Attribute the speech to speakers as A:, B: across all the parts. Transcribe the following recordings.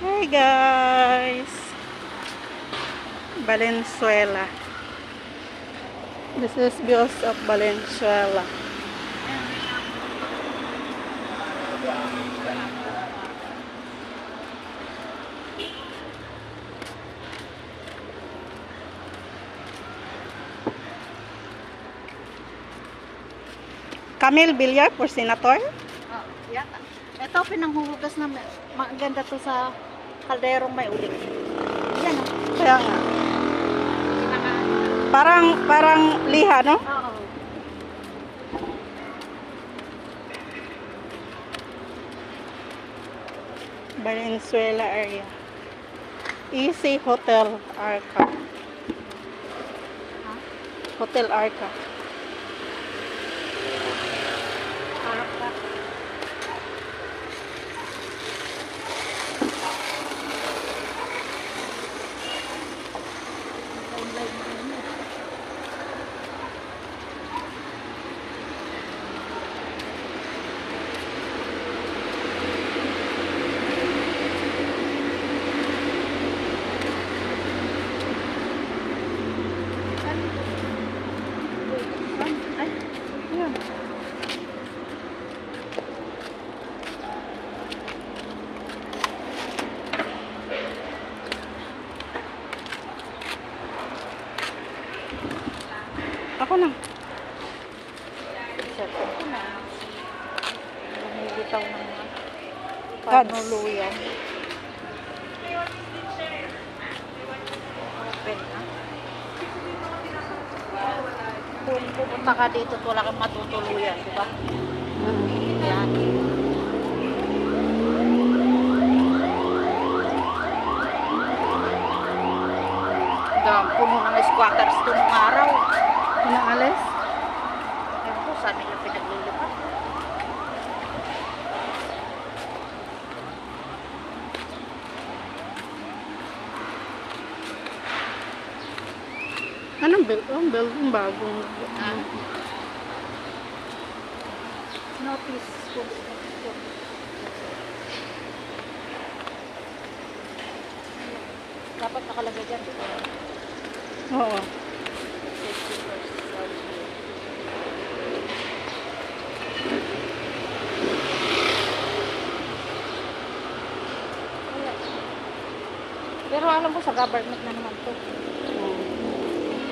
A: Hi guys! Valenzuela. This is views of Valenzuela. Camille Villar for Senator?
B: Oh, yata. Ito, pinanghuhugas na maganda to sa kalderong may uling. Yan o.
A: Kaya nga. Parang, parang liha, no?
B: Oo.
A: Valenzuela area. Easy Hotel Arca. Hotel Arca.
B: Harap ka. Ay,
A: Yan. Ako na.
B: cellphone ko na. Lumilitaw ng panuluyan. Open na. Kung pupunta ka dito, wala kang matutuluyan, di ba? Yan. Hanggang puno ng squatters to nung araw.
A: Pinaalis?
B: Ewan ko, saan nila
A: Anong build? Oh, building bagong.
B: Ah. Notice po. Dapat nakalagay dyan.
A: Oo.
B: Safety first. Wala. Pero alam mo sa government na naman to.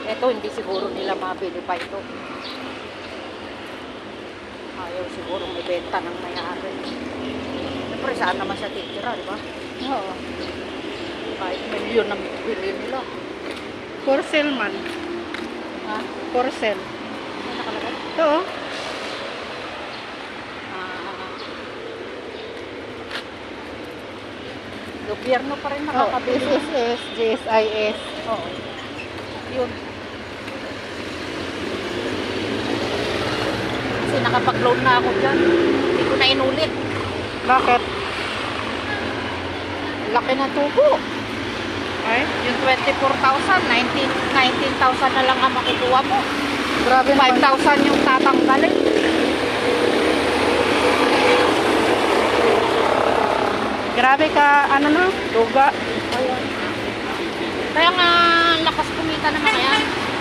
B: Ito hindi siguro nila mabili pa ito. Ayaw siguro may benta ng mayari. Siyempre saan naman siya titira, di ba?
A: Oo.
B: Kahit milyon na bili nila.
A: For sale man.
B: Ha?
A: For sale.
B: Ano nakalagay?
A: Ito oh.
B: Ah. Gobyerno pa rin
A: Oh,
B: nakakabili.
A: SSS, GSIS.
B: Oo. Yun. Nakapag-loan na ako dyan. Hindi ko na inulit.
A: Bakit?
B: Laki na tubo.
A: Ay,
B: Yung 24,000, 19 19,000 na lang ang makukuha mo.
A: grabe naman.
B: 5,000 yung tatanggalin.
A: Grabe ka, ano na, duga.
B: Ayun. Kaya nga, lakas kumita naman kaya.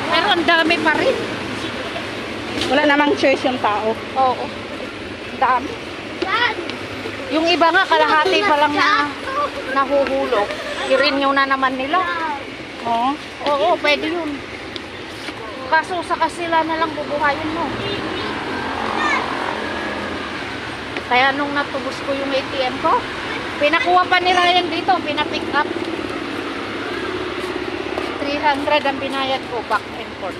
B: Pero ang dami pa rin.
A: Wala namang choice yung tao.
B: Oo. Dami. Yung iba nga, kalahati pa lang na nahuhulog. I-renew na naman nila.
A: Oo.
B: Oo, pwede yun. Kaso sa kasila na lang bubuhayin mo. Kaya nung natubos ko yung ATM ko, pinakuha pa nila yan dito, pinapick up. 300 ang binayad ko back and forth.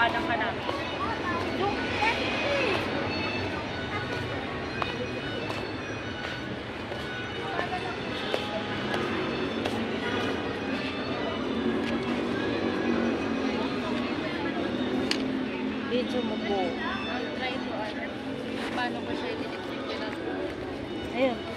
B: tawanan ka namin. Medyo
A: mo
B: po. Try to order. Paano ko siya i-deliver?
A: Ayun.